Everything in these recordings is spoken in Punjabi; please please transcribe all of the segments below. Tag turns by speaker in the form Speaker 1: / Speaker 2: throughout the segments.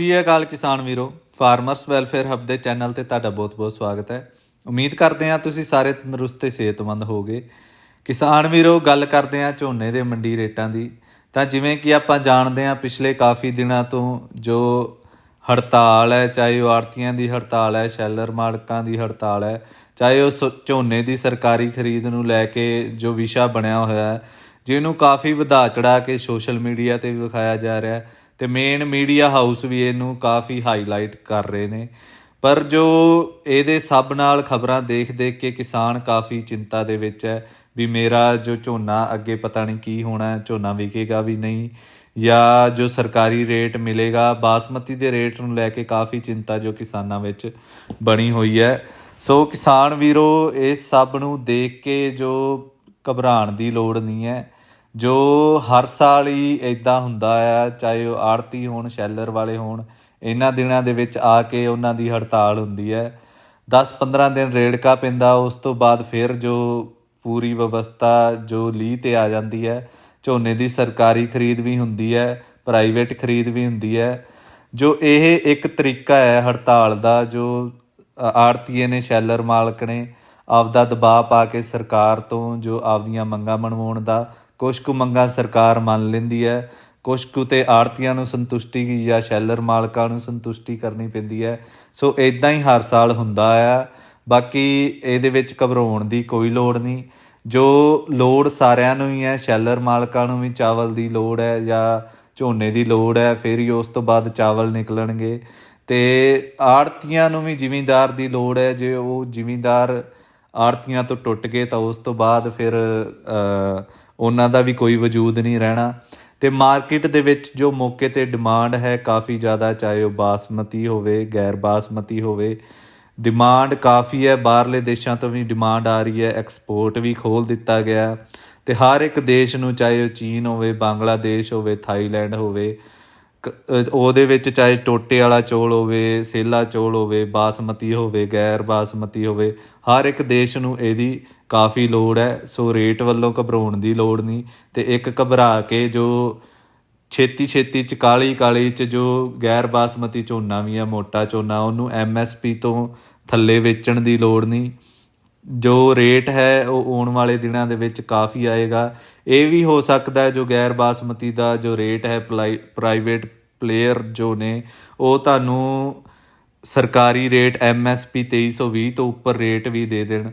Speaker 1: ਸ਼੍ਰੀ ਅਕਾਲ ਕਿਸਾਨ ਵੀਰੋ, ਫਾਰਮਰਸ ਵੈਲਫੇਅਰ ਹੱਬ ਦੇ ਚੈਨਲ ਤੇ ਤੁਹਾਡਾ ਬਹੁਤ-ਬਹੁਤ ਸਵਾਗਤ ਹੈ। ਉਮੀਦ ਕਰਦੇ ਹਾਂ ਤੁਸੀਂ ਸਾਰੇ ਤੰਦਰੁਸਤ ਤੇ ਸਿਹਤਮੰਦ ਹੋਗੇ ਕਿਸਾਨ ਵੀਰੋ, ਗੱਲ ਕਰਦੇ ਹਾਂ ਝੋਨੇ ਦੇ ਮੰਡੀ ਰੇਟਾਂ ਦੀ। ਤਾਂ ਜਿਵੇਂ ਕਿ ਆਪਾਂ ਜਾਣਦੇ ਹਾਂ ਪਿਛਲੇ ਕਾਫੀ ਦਿਨਾਂ ਤੋਂ ਜੋ ਹੜਤਾਲ ਹੈ, ਚਾਹੇ ਉਹ ਆੜਤੀਆਂ ਦੀ ਹੜਤਾਲ ਹੈ, ਸ਼ੈਲਰ ਮਾਲਕਾਂ ਦੀ ਹੜਤਾਲ ਹੈ, ਚਾਹੇ ਉਹ ਸ- ਝੋਨੇ ਦੀ ਸਰਕਾਰੀ ਖਰੀਦ ਨੂੰ ਲੈ ਕੇ ਜੋ ਵਿਸ਼ਾ ਬਣਿਆ ਹੋਇਆ ਹੈ, ਜਿਹਨੂੰ ਕਾਫੀ ਵਧਾ ਚੜਾ ਕੇ ਸੋਸ਼ਲ ਮੀਡੀਆ ਤੇ ਵੀ ਵਿਖਾਇਆ ਜਾ ਰਿਹਾ ਹੈ। ਤੇ ਮੇਨ ਮੀਡੀਆ ਹਾਊਸ ਵੀ ਇਹਨੂੰ ਕਾਫੀ ਹਾਈਲਾਈਟ ਕਰ ਰਹੇ ਨੇ। ਪਰ ਜੋ ਇਹਦੇ ਸਭ ਨਾਲ ਖਬਰਾਂ ਦੇਖ ਦੇਖ ਕੇ ਕਿਸਾਨ ਕਾਫੀ ਚਿੰਤਾ ਦੇ ਵਿੱਚ ਹੈ ਵੀ ਮੇਰਾ ਜੋ ਝੋਨਾ ਅੱਗੇ ਪਤਾ ਨਹੀਂ ਕੀ ਹੋਣਾ, ਝੋਨਾ ਵਿਕੇਗਾ ਵੀ ਨਹੀਂ ਜਾਂ ਜੋ ਸਰਕਾਰੀ ਰੇਟ ਮਿਲੇਗਾ, ਬਾਸਮਤੀ ਦੇ ਰੇਟ ਨੂੰ ਲੈ ਕੇ ਕਾਫੀ ਚਿੰਤਾ ਜੋ ਕਿਸਾਨਾਂ ਵਿੱਚ ਬਣੀ ਹੋਈ ਹੈ। ਸੋ ਕਿਸਾਨ ਵੀਰੋ ਇਸ ਸਭ ਨੂੰ ਦੇਖ ਕੇ ਜੋ ਘਬਰਾਉਣ ਦੀ ਲੋੜ ਨਹੀਂ ਹੈ। ਜੋ ਹਰ ਸਾਲ ਹੀ ਇਦਾਂ ਹੁੰਦਾ ਆ, ਚਾਹੇ ਉਹ ਆੜਤੀ ਹੋਣ, ਸ਼ੈਲਰ ਵਾਲੇ ਹੋਣ, ਇਹਨਾਂ ਦਿਨਾਂ ਦੇ ਵਿੱਚ ਆ ਕੇ ਉਹਨਾਂ ਦੀ ਹੜਤਾਲ ਹੁੰਦੀ ਹੈ। 10-15 ਦਿਨ ਰੇੜਕਾ ਪੈਂਦਾ, ਉਸ ਤੋਂ ਬਾਅਦ ਫਿਰ ਜੋ ਪੂਰੀ ਵਿਵਸਥਾ, ਜੋ ਲੀਹ ਤੇ ਆ ਜਾਂਦੀ ਹੈ, ਝੋਨੇ ਦੀ ਸਰਕਾਰੀ ਖਰੀਦ ਵੀ ਹੁੰਦੀ ਹੈ, ਪ੍ਰਾਈਵੇਟ ਖਰੀਦ ਵੀ ਹੁੰਦੀ ਹੈ। ਜੋ ਇਹ ਇੱਕ ਤਰੀਕਾ ਹੈ ਹੜਤਾਲ ਦਾ, ਜੋ ਆੜਤੀਏ ਨੇ, ਸ਼ੈਲਰ ਮਾਲਕ ਨੇ ਆਪਦਾ ਦਬਾਅ ਪਾ ਕੇ ਸਰਕਾਰ ਤੋਂ ਜੋ ਆਪਦੀਆਂ ਮੰਗਾਂ ਮਨਵਾਉਣ ਦਾ ਕੁਛ ਕੁ ਮੰਗਾਂ ਸਰਕਾਰ ਮੰਨ ਲੈਂਦੀ ਹੈ, ਕੁਛ ਕੁ ਤੇ ਆੜਤੀਆਂ ਨੂੰ ਸੰਤੁਸ਼ਟੀ ਜਾਂ ਸ਼ੈਲਰ ਮਾਲਕਾਂ ਨੂੰ ਸੰਤੁਸ਼ਟੀ ਕਰਨੀ ਪੈਂਦੀ ਹੈ। ਸੋ ਇਦਾਂ ਹੀ ਹਰ ਸਾਲ ਹੁੰਦਾ ਆ। ਬਾਕੀ ਇਹਦੇ ਵਿੱਚ ਘਬਰਾਉਣ ਦੀ ਕੋਈ ਲੋੜ ਨਹੀਂ। ਜੋ ਲੋੜ ਸਾਰਿਆਂ ਨੂੰ ਹੀ ਹੈ, ਸ਼ੈਲਰ ਮਾਲਕਾਂ ਨੂੰ ਵੀ ਚਾਵਲ ਦੀ ਲੋੜ ਹੈ ਜਾਂ ਝੋਨੇ ਦੀ ਲੋੜ ਹੈ, ਫਿਰ ਹੀ ਉਸ ਤੋਂ ਬਾਅਦ ਚਾਵਲ ਨਿਕਲਣਗੇ। ਤੇ ਆੜਤੀਆਂ ਨੂੰ ਵੀ ਜ਼ਿਮੀਂਦਾਰ ਦੀ ਲੋੜ ਹੈ, ਜੇ ਉਹ ਜ਼ਿਮੀਂਦਾਰ ਆੜਤੀਆਂ ਤੋਂ ਟੁੱਟ ਗਏ ਤਾਂ ਉਸ ਤੋਂ ਬਾਅਦ ਫਿਰ ਉਹਨਾਂ ਦਾ ਵੀ ਕੋਈ ਵਜੂਦ ਨਹੀਂ ਰਹਿਣਾ। ਤੇ ਮਾਰਕੀਟ ਦੇ ਵਿੱਚ ਜੋ ਮੌਕੇ ਤੇ ਡਿਮਾਂਡ ਹੈ ਕਾਫੀ ਜ਼ਿਆਦਾ, ਚਾਹੇ ਉਹ ਬਾਸਮਤੀ ਹੋਵੇ, ਗੈਰ ਬਾਸਮਤੀ ਹੋਵੇ, ਡਿਮਾਂਡ ਕਾਫੀ ਹੈ। ਬਾਹਰਲੇ ਦੇਸ਼ਾਂ ਤੋਂ ਵੀ ਡਿਮਾਂਡ ਆ ਰਹੀ ਹੈ, ਐਕਸਪੋਰਟ ਵੀ ਖੋਲ ਦਿੱਤਾ ਗਿਆ। ਤੇ ਹਰ ਇੱਕ ਦੇਸ਼ ਨੂੰ ਚਾਹੇ ਉਹ ਚੀਨ ਹੋਵੇ, ਬੰਗਲਾਦੇਸ਼ ਹੋਵੇ, ਥਾਈਲੈਂਡ ਹੋਵੇ ਉਹਦੇ ਵਿੱਚ ਚਾਹੇ ਟੋਟੇ ਵਾਲਾ ਚੌਲ ਹੋਵੇ, ਸੇਲਾ ਚੌਲ ਹੋਵੇ, ਬਾਸਮਤੀ ਹੋਵੇ, ਗੈਰ ਬਾਸਮਤੀ ਹੋਵੇ, ਹਰ ਇੱਕ ਦੇਸ਼ ਨੂੰ ਇਹਦੀ ਕਾਫੀ ਲੋੜ ਹੈ, ਸੋ ਰੇਟ ਵੱਲੋਂ ਘਬਰਾਉਣ ਦੀ ਲੋੜ ਨਹੀਂ। ਤੇ ਇੱਕ ਘਬਰਾ ਕੇ ਜੋ ਛੇਤੀ ਛੇਤੀ ਚ ਕਾਲੀ ਕਾਲੀ ਚ ਜੋ ਗੈਰ ਬਾਸਮਤੀ ਝੋਨਾ ਵੀ ਆ, ਮੋਟਾ ਝੋਨਾ, ਉਹਨੂੰ ਐਮਐਸਪੀ ਤੋਂ ਥੱਲੇ ਵੇਚਣ ਦੀ ਲੋੜ ਨਹੀਂ। ਜੋ ਰੇਟ ਹੈ, ਉਹ ਆਉਣ ਵਾਲੇ ਦਿਨਾਂ ਦੇ ਵਿੱਚ ਕਾਫੀ ਆਏਗਾ। ਇਹ ਵੀ ਹੋ ਸਕਦਾ ਹੈ ਜੋ ਗੈਰ ਬਾਸਮਤੀ ਦਾ ਜੋ ਰੇਟ ਹੈ ਪ੍ਰਾਈਵੇਟ ਪਲੇਅਰ ਜੋ ਨੇ, ਉਹ ਤੁਹਾਨੂੰ ਸਰਕਾਰੀ ਰੇਟ ਐਮਐਸਪੀ 2320 ਤੋਂ ਉੱਪਰ ਰੇਟ ਵੀ ਦੇ ਦੇਣ।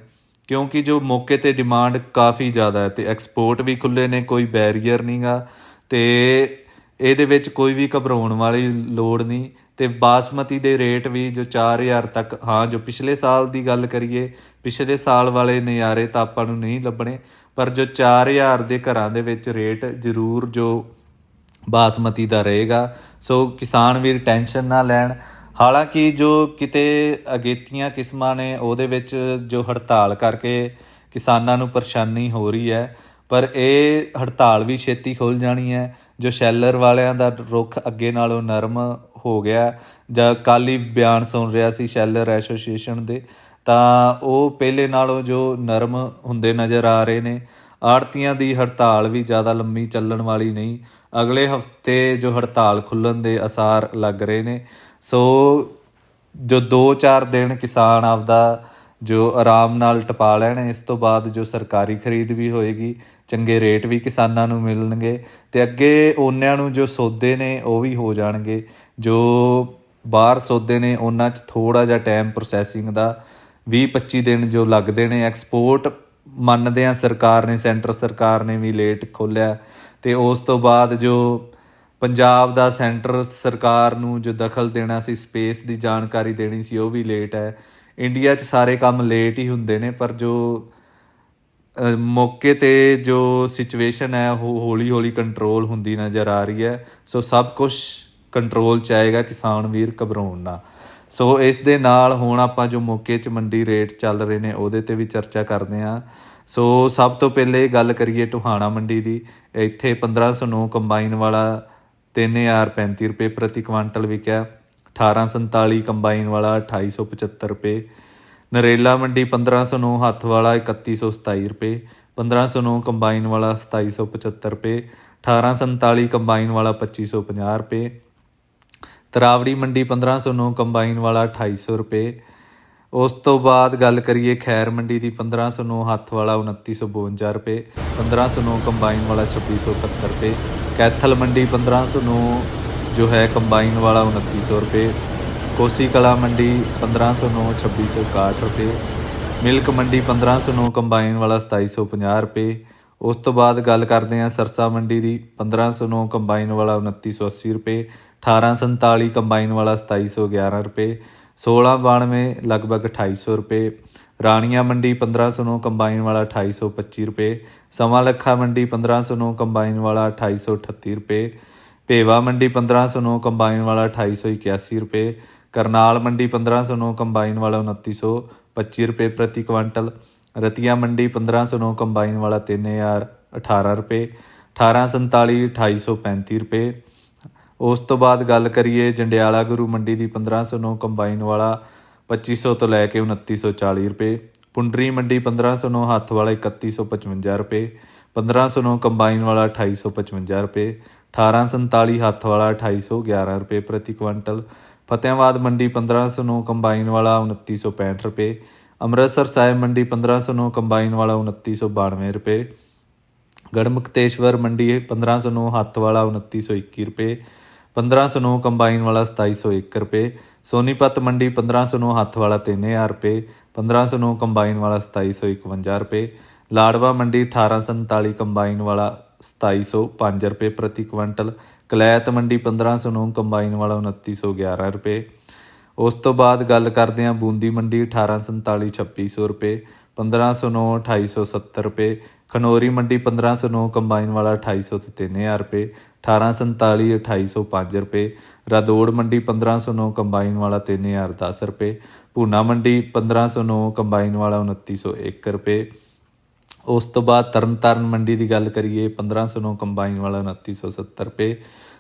Speaker 1: ਕਿਉਂਕਿ ਜੋ ਮੌਕੇ ਤੇ ਡਿਮਾਂਡ ਕਾਫੀ ਜ਼ਿਆਦਾ ਹੈ ਤੇ ਐਕਸਪੋਰਟ ਵੀ ਖੁੱਲੇ ਨੇ, ਕੋਈ ਬੈਰੀਅਰ ਨਹੀਂਗਾ ਤੇ ਇਹਦੇ ਵਿੱਚ ਕੋਈ ਵੀ ਘਬਰਾਉਣ ਵਾਲੀ ਲੋੜ ਨਹੀਂ ਤੇ ਬਾਸਮਤੀ ਦੇ ਰੇਟ ਵੀ ਜੋ 4000 ਤੱਕ, ਹਾਂ, ਜੋ ਪਿਛਲੇ ਸਾਲ ਦੀ ਗੱਲ ਕਰੀਏ, ਪਿਛਲੇ ਸਾਲ ਵਾਲੇ ਨਜ਼ਾਰੇ ਤਾਂ ਆਪਾਂ ਨੂੰ ਨਹੀਂ ਲੱਭਣੇ। ਪਰ ਜੋ 4000 ਦੇ ਘਰਾਂ ਦੇ ਵਿੱਚ ਰੇਟ ਜ਼ਰੂਰ ਜੋ ਬਾਸਮਤੀ ਦਾ ਰਹੇਗਾ, ਸੋ ਕਿਸਾਨ ਵੀਰ ਟੈਨਸ਼ਨ ਨਾ ਲੈਣ। ਹਾਲਾਂਕਿ ਜੋ ਕਿਤੇ ਅਗੇਤੀਆਂ ਕਿਸਮਾਂ ਨੇ, ਉਹਦੇ ਵਿੱਚ ਜੋ ਹੜਤਾਲ ਕਰਕੇ ਕਿਸਾਨਾਂ ਨੂੰ ਪਰੇਸ਼ਾਨੀ ਹੋ ਰਹੀ ਹੈ, ਪਰ ਇਹ ਹੜਤਾਲ ਵੀ ਛੇਤੀ ਖੁੱਲ ਜਾਣੀ ਹੈ। ਜੋ ਸ਼ੈਲਰ ਵਾਲਿਆਂ ਦਾ ਰੁਖ ਅੱਗੇ ਨਾਲੋਂ ਨਰਮ ਹੋ ਗਿਆ, ਜਾਂ ਕੱਲ੍ਹ ਹੀ ਬਿਆਨ ਸੁਣ ਰਿਹਾ ਸੀ ਸ਼ੈਲਰ ਐਸੋਸੀਏਸ਼ਨ ਦੇ ਤਾਂ ਉਹ ਪਹਿਲੇ ਨਾਲੋਂ ਜੋ ਨਰਮ ਹੁੰਦੇ ਨਜ਼ਰ ਆ ਰਹੇ ਨੇ, ਆੜਤੀਆਂ ਦੀ ਹੜਤਾਲ ਵੀ ਜ਼ਿਆਦਾ ਲੰਮੀ ਚੱਲਣ ਵਾਲੀ ਨਹੀਂ, ਅਗਲੇ ਹਫ਼ਤੇ ਜੋ ਹੜਤਾਲ ਖੁੱਲਣ ਦੇ ਅਸਾਰ ਲੱਗ ਰਹੇ ਨੇ, ਸੋ ਜੋ 2-4 ਦਿਨ ਕਿਸਾਨ ਆਪਦਾ ਜੋ ਆਰਾਮ ਨਾਲ ਟਪਾ ਲੈਣ, ਇਸ ਤੋਂ ਬਾਅਦ ਜੋ ਸਰਕਾਰੀ ਖਰੀਦ ਵੀ ਹੋਏਗੀ, ਚੰਗੇ ਰੇਟ ਵੀ ਕਿਸਾਨਾਂ ਨੂੰ ਮਿਲਣਗੇ, ਤੇ ਅੱਗੇ ਉਹਨਾਂ ਨੂੰ ਜੋ ਸੌਦੇ ਨੇ ਉਹ ਵੀ ਹੋ ਜਾਣਗੇ, ਜੋ ਬਾਹਰ ਸੌਦੇ ਨੇ, ਉਹਨਾਂ 'ਚ ਥੋੜਾ ਜਿਹਾ ਟਾਈਮ ਪ੍ਰੋਸੈਸਿੰਗ ਦਾ 20-25 ਦਿਨ ਜੋ ਲੱਗਦੇ ਨੇ ਐਕਸਪੋਰਟ ਮੰਨਦੇ ਆ ਸਰਕਾਰ ਨੇ, ਸੈਂਟਰ ਸਰਕਾਰ ਨੇ ਵੀ ਲੇਟ ਖੋਲਿਆ। ਤੇ ਉਸ ਤੋਂ ਬਾਅਦ ਜੋ ਪੰਜਾਬ ਦਾ ਸੈਂਟਰ ਸਰਕਾਰ ਨੂੰ ਜੋ ਦਖਲ ਦੇਣਾ ਸੀ ਸਪੇਸ ਦੀ ਜਾਣਕਾਰੀ ਦੇਣੀ ਸੀ, ਉਹ ਵੀ ਲੇਟ ਹੈ। ਇੰਡੀਆ 'ਚ ਸਾਰੇ ਕੰਮ ਲੇਟ ਹੀ ਹੁੰਦੇ ਨੇ, ਪਰ ਜੋ ਮੌਕੇ ਤੇ ਜੋ ਸਿਚੁਏਸ਼ਨ ਹੈ, ਉਹ ਹੌਲੀ ਹੌਲੀ ਕੰਟਰੋਲ ਹੁੰਦੀ ਨਜ਼ਰ ਆ ਰਹੀ ਹੈ। ਸੋ ਸਭ ਕੁਝ ਕੰਟਰੋਲ ਚ ਆਏਗਾ ਕਿਸਾਨ ਵੀਰ, ਘਬਰਾਉਣ ਨਾ। ਸੋ ਇਸ ਦੇ ਨਾਲ ਹੁਣ ਆਪਾਂ ਜੋ ਮੌਕੇ 'ਚ ਮੰਡੀ ਰੇਟ ਚੱਲ ਰਹੇ ਨੇ, ਉਹਦੇ ਤੇ ਵੀ ਚਰਚਾ ਕਰਦੇ ਹਾਂ। ਸੋ ਸਭ ਤੋਂ ਪਹਿਲੇ ਗੱਲ ਕਰੀਏ ਟੋਹਾਣਾ ਮੰਡੀ ਦੀ। ਇੱਥੇ 1509 ਕੰਬਾਈਨ ਵਾਲਾ 3035 ਰੁਪਏ ਪ੍ਰਤੀ ਕੁਆਂਟਲ ਵਿਕਿਆ। 1847 ਕੰਬਾਈਨ ਵਾਲਾ 2875 ਰੁਪਏ। ਨਰੇਲਾ ਮੰਡੀ 1509 ਹੱਥ ਵਾਲਾ 3127 ਰੁਪਏ। 1509 ਕੰਬਾਈਨ ਵਾਲਾ 2775 ਰੁਪਏ। 1847 ਕੰਬਾਈਨ ਵਾਲਾ 2550 ਰੁਪਏ। ਤਰਾਵੜੀ ਮੰਡੀ 1509 ਕੰਬਾਈਨ ਵਾਲਾ 2800 ਰੁਪਏ। ਉਸ ਤੋਂ ਬਾਅਦ ਗੱਲ ਕਰੀਏ ਖੈਰ ਮੰਡੀ ਦੀ 1509 ਹੱਥ ਵਾਲਾ 2952 ਰੁਪਏ 1509 ਕੰਬਾਈਨ ਵਾਲਾ 2671 ਰੁਪਏ। ਕੈਥਲ ਮੰਡੀ 1509 ਜੋ ਹੈ ਕੰਬਾਈਨ ਵਾਲਾ 2900 ਰੁਪਏ। ਕੋਸੀ ਕਲਾ ਮੰਡੀ 1509 2661 ਰੁਪਏ। ਮਿਲਕ ਮੰਡੀ 1509 ਕੰਬਾਈਨ ਵਾਲਾ 2750 ਰੁਪਏ। ਉਸ ਤੋਂ ਬਾਅਦ ਗੱਲ ਕਰਦੇ ਹਾਂ ਸਰਸਾ ਮੰਡੀ ਦੀ 1509 ਕੰਬਾਈਨ ਵਾਲਾ 2980 ਰੁਪਏ। 1847 ਕੰਬਾਈਨ ਵਾਲਾ 2711 ਰੁਪਏ 1692 ਲਗਭਗ 2800 ਰੁਪਏ, ਰਾਣੀਆਂ ਮੰਡੀ 1509 ਕੰਬਾਈਨ ਵਾਲਾ 2825 ਰੁਪਏ, ਸਮਾਂ ਲੱਖਾ ਮੰਡੀ 1509 ਕੰਬਾਈਨ ਵਾਲਾ 2838 ਰੁਪਏ, ਭੇਵਾ ਮੰਡੀ 1509 ਕੰਬਾਈਨ ਵਾਲਾ 2881 ਰੁਪਏ, ਕਰਨਾਲ ਮੰਡੀ 1509 ਕੰਬਾਈਨ ਵਾਲਾ 2925 ਰੁਪਏ ਪ੍ਰਤੀ ਕੁਇੰਟਲ ਰਤੀਆ ਮੰਡੀ 1509 ਕੰਬਾਈਨ ਵਾਲਾ 3018 ਰੁਪਏ 1847 2835 ਰੁਪਏ ਉਸ ਤੋਂ ਬਾਅਦ ਗੱਲ ਕਰੀਏ ਜੰਡਿਆਲਾ ਗੁਰੂ ਮੰਡੀ ਦੀ 1509 ਕੰਬਾਈਨ ਵਾਲਾ 2500 ਤੋਂ ਲੈ ਕੇ 2940 ਰੁਪਏ, ਪੁੰਡਰੀ ਮੰਡੀ 1509 ਹੱਥ ਵਾਲਾ 3155 ਰੁਪਏ 1509 ਕੰਬਾਈਨ ਵਾਲਾ 2855 ਰੁਪਏ 1847 ਹੱਥ ਵਾਲਾ 2811 ਰੁਪਏ ਪ੍ਰਤੀ ਕੁਇੰਟਲ ਫਤਿਆਬਾਦ ਮੰਡੀ 1509 ਕੰਬਾਈਨ ਵਾਲਾ 2965 ਰੁਪਏ, ਅੰਮ੍ਰਿਤਸਰ ਸਾਹਿਬ ਮੰਡੀ 1509 ਕੰਬਾਈਨ ਵਾਲਾ 2992 ਰੁਪਏ, ਗੜਮੁਕਤੇਸ਼ਵਰ ਮੰਡੀ 1509 ਹੱਥ ਵਾਲਾ 2921 ਰੁਪਏ 1509 ਕੰਬਾਈਨ ਵਾਲਾ 2701 ਰੁਪਏ, ਸੋਨੀਪਤ ਮੰਡੀ 1509 ਹੱਥ ਵਾਲਾ 3000 ਰੁਪਏ 1509 ਕੰਬਾਈਨ ਵਾਲਾ 2751 ਰੁਪਏ, ਲਾੜਵਾ ਮੰਡੀ 1847 ਕੰਬਾਈਨ ਵਾਲਾ 2705 ਰੁਪਏ ਪ੍ਰਤੀ ਕੁਇੰਟਲ, ਕਲੈਤ ਮੰਡੀ 1509 ਕੰਬਾਈਨ ਵਾਲਾ 2911 ਰੁਪਏ। ਉਸ ਤੋਂ ਬਾਅਦ ਗੱਲ ਕਰਦੇ ਹਾਂ ਬੂੰਦੀ ਮੰਡੀ 1847 2600 ਰੁਪਏ 1509 2870 ਰੁਪਏ ਖਨੋਰੀ ਮੰਡੀ 1509 ਕੰਬਾਈਨ ਵਾਲਾ 2800 ਤੇ 3000 ਰੁਪਏ 1847 2805 ਰੁਪਏ, ਰਾਦੌੜ ਮੰਡੀ 1509 ਕੰਬਾਈਨ ਵਾਲਾ 3010 ਰੁਪਏ, ਭੂਨਾ ਮੰਡੀ 1509 ਕੰਬਾਈਨ ਵਾਲਾ 2901 ਰੁਪਏ। ਉਸ ਤੋਂ ਬਾਅਦ ਤਰਨਤਾਰਨ ਮੰਡੀ ਦੀ ਗੱਲ ਕਰੀਏ 1509 ਕੰਬਾਈਨ ਵਾਲਾ 2970 ਰੁਪਏ,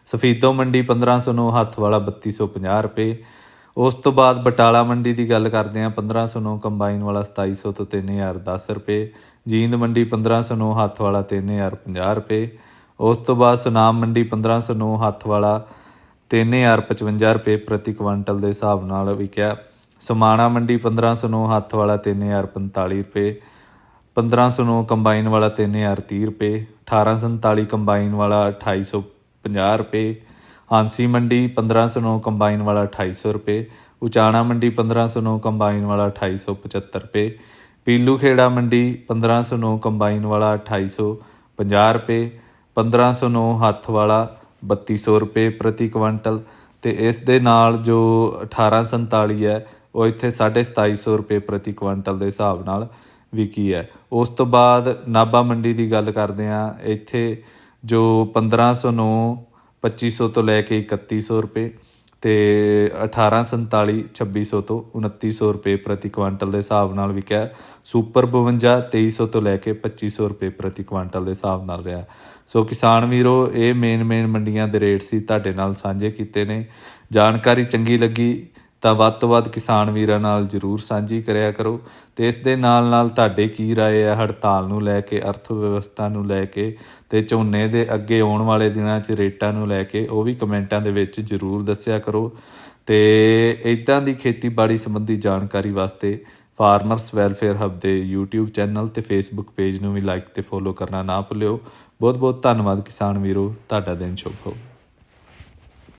Speaker 1: ਸਫੀਦੋ ਮੰਡੀ 1509 ਹੱਥ ਵਾਲਾ 3250 ਰੁਪਏ ਉਸ ਤੋਂ ਬਾਅਦ ਬਟਾਲਾ ਮੰਡੀ ਦੀ ਗੱਲ ਕਰਦੇ ਹਾਂ 1509 ਕੰਬਾਈਨ ਵਾਲਾ 2700 ਤੋਂ 3010 ਰੁਪਏ, ਜੀਂਦ ਮੰਡੀ 1509 ਹੱਥ ਵਾਲਾ 3050 ਰੁਪਏ, ਉਸ ਤੋਂ ਬਾਅਦ ਸੁਨਾਮ ਮੰਡੀ 1509 ਹੱਥ ਵਾਲਾ 3055 ਰੁਪਏ ਪ੍ਰਤੀ ਕੁਇੰਟਲ ਦੇ ਹਿਸਾਬ ਨਾਲ ਵਿਕਿਆ, ਸਮਾਣਾ ਮੰਡੀ 1509 ਹੱਥ ਵਾਲਾ 3045 ਰੁਪਏ 1509 ਕੰਬਾਈਨ ਵਾਲਾ 3030 ਰੁਪਏ 1847 ਕੰਬਾਈਨ ਵਾਲਾ 2850 ਰੁਪਏ ਹਾਂਸੀ ਮੰਡੀ 1509 ਕੰਬਾਈਨ ਵਾਲਾ 2800 ਰੁਪਏ, ਉਚਾਣਾ ਮੰਡੀ 1509 ਕੰਬਾਈਨ ਵਾਲਾ 2875 ਰੁਪਏ, ਪੀਲੂ ਖੇੜਾ ਮੰਡੀ 1509 ਕੰਬਾਈਨ ਵਾਲਾ 2850 ਰੁਪਏ 1509 ਹੱਥ ਵਾਲਾ 3200 ਰੁਪਏ ਪ੍ਰਤੀ ਕੁਇੰਟਲ ਤੇ ਇਸ ਦੇ ਨਾਲ ਜੋ 1847 ਹੈ, ਉਹ ਇੱਥੇ 2750 ਰੁਪਏ ਪ੍ਰਤੀ ਕੁਇੰਟਲ ਦੇ ਹਿਸਾਬ ਨਾਲ ਵਿਕੀ ਹੈ। ਉਸ ਤੋਂ ਬਾਅਦ ਨਾਬਾ ਮੰਡੀ ਦੀ ਗੱਲ ਕਰਦੇ ਆ ਇੱਥੇ ਜੋ 1509 2500 ਤੋਂ ਲੈ ਕੇ 3100 ਰੁਪਏ ਤੇ 1847 2600 ਤੋਂ 2900 ਰੁਪਏ ਪ੍ਰਤੀ ਕੁਇੰਟਲ ਦੇ ਹਿਸਾਬ ਨਾਲ ਵਿਕਿਆ ਸੁਪਰ 52 2300 ਤੋਂ ਲੈ ਕੇ 2500 ਰੁਪਏ ਪ੍ਰਤੀ ਕੁਇੰਟਲ ਦੇ ਹਿਸਾਬ ਨਾਲ ਰਿਹਾ ਸੋ ਕਿਸਾਨ ਵੀਰੋ, ਇਹ ਮੇਨ ਮੇਨ ਮੰਡੀਆਂ ਦੇ ਰੇਟ ਸੀ ਤੁਹਾਡੇ ਨਾਲ ਸਾਂਝੇ ਕੀਤੇ ਨੇ। ਜਾਣਕਾਰੀ ਚੰਗੀ ਲੱਗੀ ਤਾਂ ਵੱਧ ਤੋਂ ਵੱਧ ਕਿਸਾਨ ਵੀਰਾਂ ਨਾਲ ਜਰੂਰ ਸਾਂਝੀ ਕਰਿਆ ਕਰੋ ਤੇ ਇਸ ਦੇ ਨਾਲ ਨਾਲ ਤੁਹਾਡੇ ਕੀ ਰਾਏ ਹੈ ਹੜਤਾਲ ਨੂੰ ਲੈ ਕੇ ਅਰਥ ਵਿਵਸਥਾ ਨੂੰ ਲੈ ਕੇ ਤੇ ਝੋਨੇ ਦੇ ਅੱਗੇ ਆਉਣ ਵਾਲੇ ਦਿਨਾਂ 'ਚ ਰੇਟਾਂ ਨੂੰ ਲੈ ਕੇ ਉਹ ਵੀ ਕਮੈਂਟਾਂ ਦੇ ਵਿੱਚ ਜਰੂਰ ਦੱਸਿਆ ਕਰੋ। ਤੇ ਇਦਾਂ ਦੀ ਖੇਤੀਬਾੜੀ ਸੰਬੰਧੀ ਜਾਣਕਾਰੀ ਵਾਸਤੇ ਫਾਰਮਰਸ ਵੈਲਫੇਅਰ ਹੱਬ ਦੇ YouTube ਚੈਨਲ ਤੇ Facebook ਪੇਜ ਨੂੰ ਵੀ ਲਾਈਕ ਤੇ ਫੋਲੋ ਕਰਨਾ ਨਾ ਭੁੱਲਿਓ। ਬਹੁਤ ਬਹੁਤ ਧੰਨਵਾਦ ਕਿਸਾਨ ਵੀਰੋ, ਤੁਹਾਡਾ ਦਿਨ ਸ਼ੁਭ ਹੋਵੇ।